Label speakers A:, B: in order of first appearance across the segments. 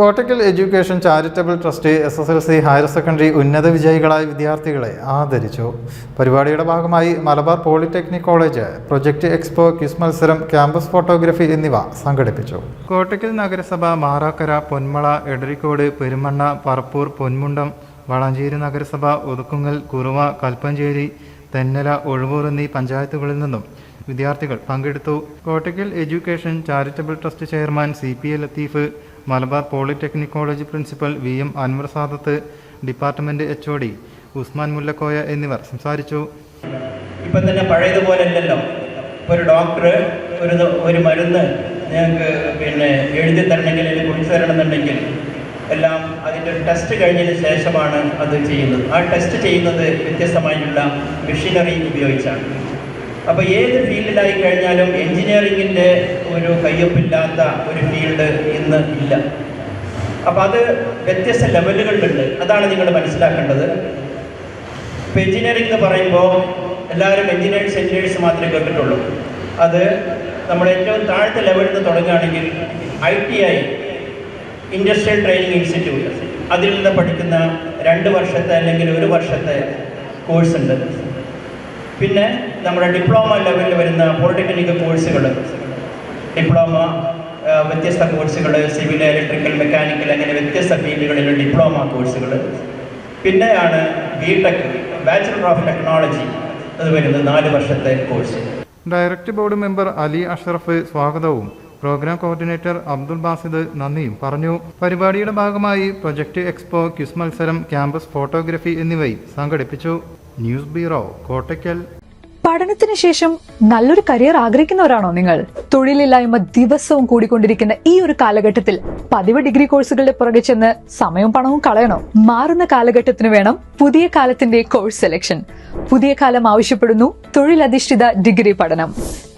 A: Kottakkal education charitable trust S S L C higher secondary ഉന്നത വിജയികളായ വിദ്യാർത്ഥികളെ ആദരിച്ചു. പരിപാടിയുടെ ഭാഗമായി Malabar polytechnic college project expo quiz മത്സരം ക്യാമ്പസ് ഫോട്ടോഗ്രഫി എന്നിവ സംഘടിപ്പിച്ചു. കോട്ടക്കൽ നഗരസഭ മാറാക്കര പൊന്മള എടരിക്കോട് പെരുമണ്ണ പറപ്പൂർ പൊന്മുണ്ടം വളാഞ്ചേരി നഗരസഭ ഒതുക്കുങ്ങൽ കുറുവ കൽപ്പഞ്ചേരി തെന്നല ഒഴുവൂർ എന്നീ പഞ്ചായത്തുകളിൽ നിന്നും വിദ്യാർത്ഥികൾ പങ്കെടുത്തു. Kottakkal education charitable trust chairman C P A Latheef Malabar polytechnic college principal V M Anwar Sadath department H O D Usman Mullakoya എന്നിവർ സംസാരിച്ചു.
B: ഇപ്പം തന്നെ പഴയതുപോലെ അല്ലല്ലോ ഒരു ഡോക്ടർ ഒരു ഒരു മരുന്ന് ഞങ്ങൾക്ക് പിന്നെ എഴുതി തരണമെങ്കിൽ അല്ലെങ്കിൽ കുറിച്ച് തരണമെന്നുണ്ടെങ്കിൽ എല്ലാം അതിന്റെ ഒരു ടെസ്റ്റ് കഴിഞ്ഞതിന് ശേഷമാണ് അത് ചെയ്യുന്നത്. ആ ടെസ്റ്റ് ചെയ്യുന്നത് വ്യത്യസ്തമായിട്ടുള്ള മെഷീനറി ഉപയോഗിച്ചാണ്. അപ്പോൾ ഏത് ഫീൽഡിലായി കഴിഞ്ഞാലും എൻജിനീയറിങ്ങിന്റെ ഒരു കയ്യൊപ്പില്ലാത്ത ഒരു ഫീൽഡ് ഇന്ന് ഇല്ല. അപ്പോൾ അത് വ്യത്യസ്ത ലെവലുകളിലുണ്ട്. അതാണ് നിങ്ങൾ മനസ്സിലാക്കേണ്ടത്. ഇപ്പോൾ എഞ്ചിനീയറിംഗ് എന്ന് പറയുമ്പോൾ എല്ലാവരും എഞ്ചിനീയേഴ്സ് എഞ്ചിനീയേഴ്സ് മാത്രമേ കേട്ടിട്ടുള്ളൂ. അത് നമ്മൾ ഏറ്റവും താഴ്ത്ത ലെവലിൽ നിന്ന് തുടങ്ങുകയാണെങ്കിൽ I T I industrial training institute അതിൽ നിന്ന് പഠിക്കുന്ന രണ്ട് വർഷത്തെ അല്ലെങ്കിൽ ഒരു വർഷത്തെ കോഴ്സ് ഉണ്ട് പിന്നെ നമ്മുടെ ഡിപ്ലോമ ലെവലിൽ വരുന്ന പോളിടെക്നിക് കോഴ്സുകൾ. ഡിപ്ലോമ വ്യത്യസ്ത കോഴ്സുകൾ സിവിൽ ഇലക്ട്രിക്കൽ മെക്കാനിക്കൽ അങ്ങനെ വ്യത്യസ്ത ഫീൽഡുകളിലെ ഡിപ്ലോമ കോഴ്സുകൾ. പിന്നെയാണ് B tech bachelor of technology അത് വരുന്നത് നാല് വർഷത്തെ course.
A: Direct board member Ali Ashraf സ്വാഗതവും. പ്രോഗ്രാം കോർഡിനേറ്റർ അബ്ദുൾ ബാസിദ് നന്ദിയും പറഞ്ഞു. പരിപാടിയുടെ ഭാഗമായി പ്രൊജക്ട് എക്സ്പോ ക്യുസ് മത്സരം ക്യാമ്പസ് ഫോട്ടോഗ്രഫി എന്നിവയും സംഘടിപ്പിച്ചു. News bureau Kottakkal.
C: പഠനത്തിന് ശേഷം നല്ലൊരു കരിയർ ആഗ്രഹിക്കുന്നവരാണോ നിങ്ങൾ? തൊഴിലില്ലായ്മ ദിവസവും കൂടിക്കൊണ്ടിരിക്കുന്ന ഈ ഒരു കാലഘട്ടത്തിൽ പതിവ് ഡിഗ്രി കോഴ്സുകളുടെ പുറകെ ചെന്ന് സമയവും പണവും കളയണോ? മാറുന്ന കാലഘട്ടത്തിന് വേണം പുതിയ കാലത്തിന്റെ കോഴ്സ് സെലക്ഷൻ. പുതിയ കാലം ആവശ്യപ്പെടുന്നു തൊഴിലധിഷ്ഠിത ഡിഗ്രി പഠനം.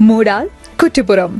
C: Moodal Kuttippuram